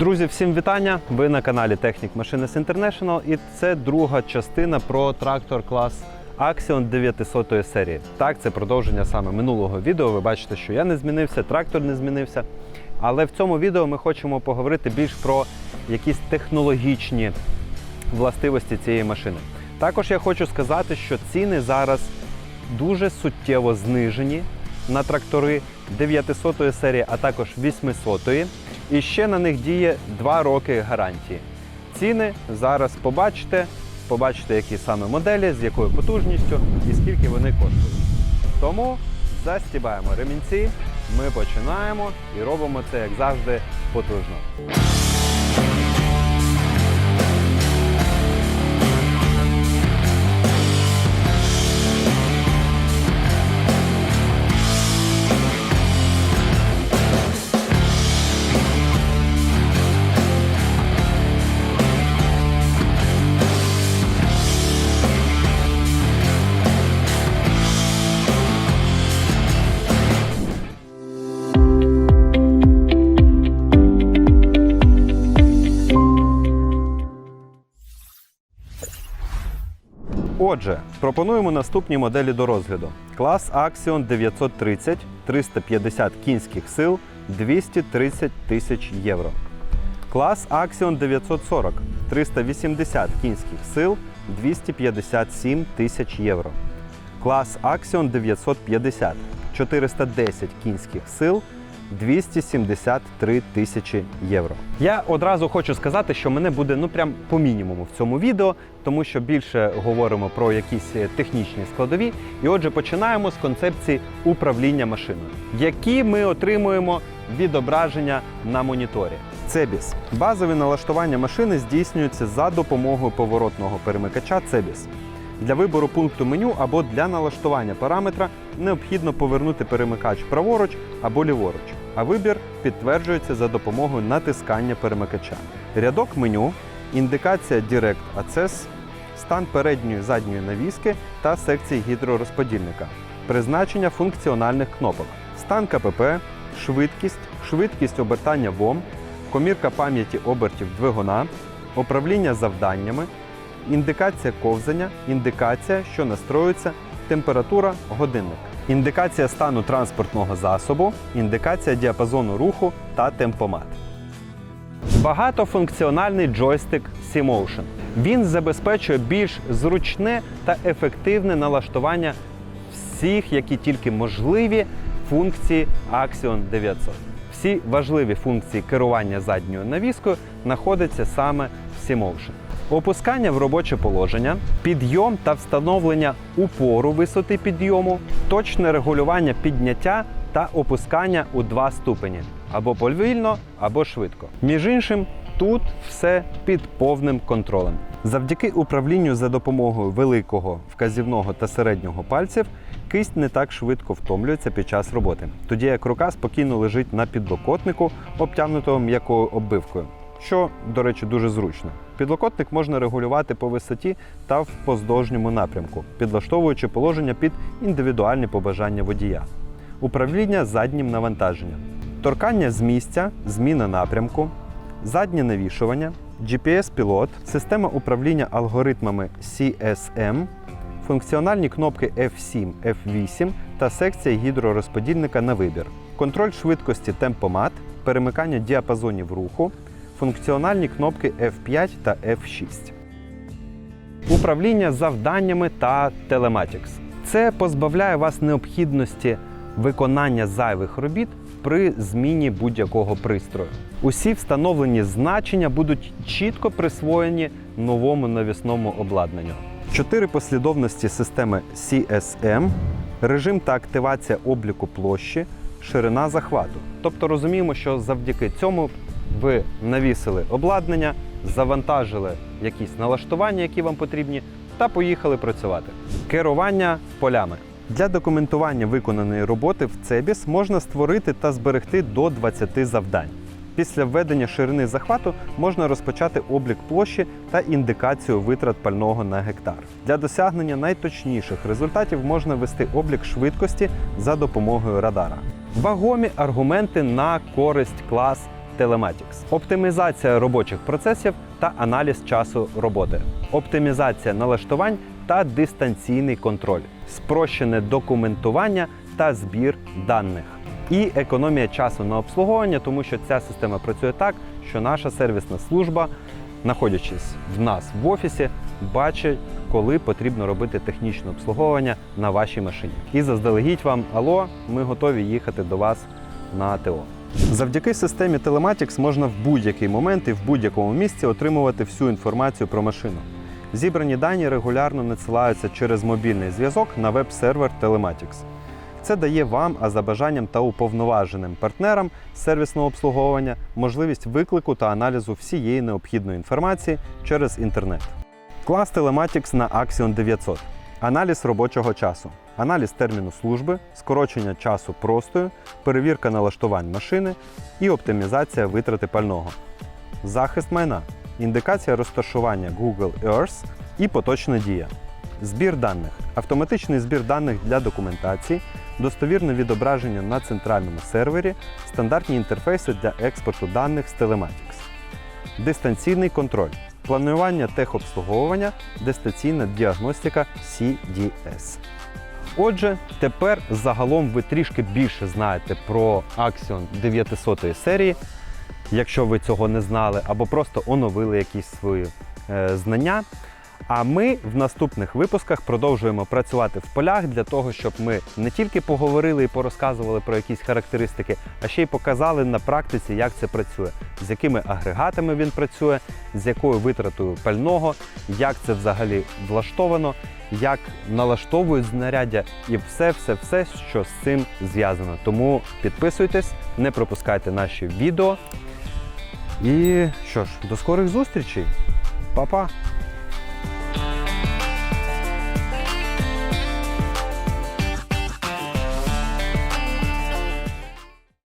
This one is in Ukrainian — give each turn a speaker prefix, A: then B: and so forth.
A: Друзі, всім вітання! Ви на каналі Technic Machines International і це друга частина про трактор клас Axion 900 серії. Так, це продовження саме минулого відео. Ви бачите, що я не змінився, трактор не змінився. Але в цьому відео ми хочемо поговорити більш про якісь технологічні властивості цієї машини. Також я хочу сказати, що ціни зараз дуже суттєво знижені на трактори 900 серії, а також 800. І ще на них діє 2 роки гарантії. Ціни зараз побачите, побачите, які саме моделі, з якою потужністю і скільки вони коштують. Тому застібаємо ремінці, ми починаємо і робимо це, як завжди, потужно. Отже, пропонуємо наступні моделі до розгляду: клас Axion 930, 350 кінських сил, 230 тисяч євро. Клас Axion 940, 380 кінських сил, 257 тисяч євро. Клас Axion 950, 410 кінських сил, 273 тисячі євро. Я одразу хочу сказати, що мене буде ну прям по мінімуму в цьому відео, тому що більше говоримо про якісь е, технічні складові. І отже, починаємо з концепції управління машиною, які ми отримуємо відображення на моніторі. Цебіс. Базові налаштування машини здійснюються за допомогою поворотного перемикача Цебіс. Для вибору пункту меню або для налаштування параметра необхідно повернути перемикач праворуч або ліворуч, а вибір підтверджується за допомогою натискання перемикача. Рядок меню, індикація Direct Access, стан передньої задньої навіски та секції гідророзподільника, призначення функціональних кнопок, стан КПП, швидкість, швидкість обертання ВОМ, комірка пам'яті обертів двигуна, управління завданнями, індикація ковзання, індикація, що настроюється, температура, годинник, індикація стану транспортного засобу, індикація діапазону руху та темпомат. Багатофункціональний джойстик C-Motion. Він забезпечує більш зручне та ефективне налаштування всіх, які тільки можливі функції Axion 900. Всі важливі функції керування задньою навіскою знаходяться саме в C-Motion. Опускання в робоче положення, підйом та встановлення упору висоти підйому, точне регулювання підняття та опускання у два ступені або повільно, або швидко. Між іншим, тут все під повним контролем. Завдяки управлінню за допомогою великого вказівного та середнього пальців кисть не так швидко втомлюється під час роботи, тоді як рука спокійно лежить на підлокотнику, обтягнутого м'якою оббивкою що, до речі, дуже зручно. Підлокотник можна регулювати по висоті та в поздовжньому напрямку, підлаштовуючи положення під індивідуальні побажання водія. Управління заднім навантаженням, торкання з місця, зміна напрямку, заднє навішування, GPS-пілот, система управління алгоритмами CSM, функціональні кнопки F7, F8 та секція гідророзподільника на вибір, контроль швидкості темпомат, перемикання діапазонів руху, функціональні кнопки F5 та F6. Управління завданнями та Telematics. Це позбавляє вас необхідності виконання зайвих робіт при зміні будь-якого пристрою. Усі встановлені значення будуть чітко присвоєні новому навісному обладнанню. Чотири послідовності системи CSM, режим та активація обліку площі, ширина захвату. Тобто розуміємо, що завдяки цьому ви навісили обладнання, завантажили якісь налаштування, які вам потрібні, та поїхали працювати. Керування полями. Для документування виконаної роботи в Цебіс можна створити та зберегти до 20 завдань. Після введення ширини захвату можна розпочати облік площі та індикацію витрат пального на гектар. Для досягнення найточніших результатів можна ввести облік швидкості за допомогою радара. Вагомі аргументи на користь клас Telematics, оптимізація робочих процесів та аналіз часу роботи, оптимізація налаштувань та дистанційний контроль, спрощене документування та збір даних. І економія часу на обслуговування, тому що ця система працює так, що наша сервісна служба, знаходячись в нас в офісі, бачить, коли потрібно робити технічне обслуговування на вашій машині. І заздалегідь вам алло, ми готові їхати до вас на ТО. Завдяки системі Telematics можна в будь-який момент і в будь-якому місці отримувати всю інформацію про машину. Зібрані дані регулярно надсилаються через мобільний зв'язок на веб-сервер Telematics. Це дає вам, а за бажанням та уповноваженим партнерам сервісного обслуговування можливість виклику та аналізу всієї необхідної інформації через інтернет. Клас Telematics на Axion 900. Аналіз робочого часу, аналіз терміну служби, скорочення часу простою, перевірка налаштувань машини і оптимізація витрати пального. Захист майна, індикація розташування Google Earth і поточна дія. Збір даних, автоматичний збір даних для документації, достовірне відображення на центральному сервері, стандартні інтерфейси для експорту даних з Telematics. Дистанційний контроль, планування техобслуговування, дистанційна діагностика CDS. Отже, тепер загалом ви трішки більше знаєте про Axion 900 серії, якщо ви цього не знали, або просто оновили якісь свої е, знання. А ми в наступних випусках продовжуємо працювати в полях для того, щоб ми не тільки поговорили і порозказували про якісь характеристики, а ще й показали на практиці, як це працює, з якими агрегатами він працює, з якою витратою пального, як це взагалі влаштовано, як налаштовують знаряддя і все, все, все, що з цим зв'язано. Тому підписуйтесь, не пропускайте наші відео. І що ж, до скорих зустрічей. Па-па!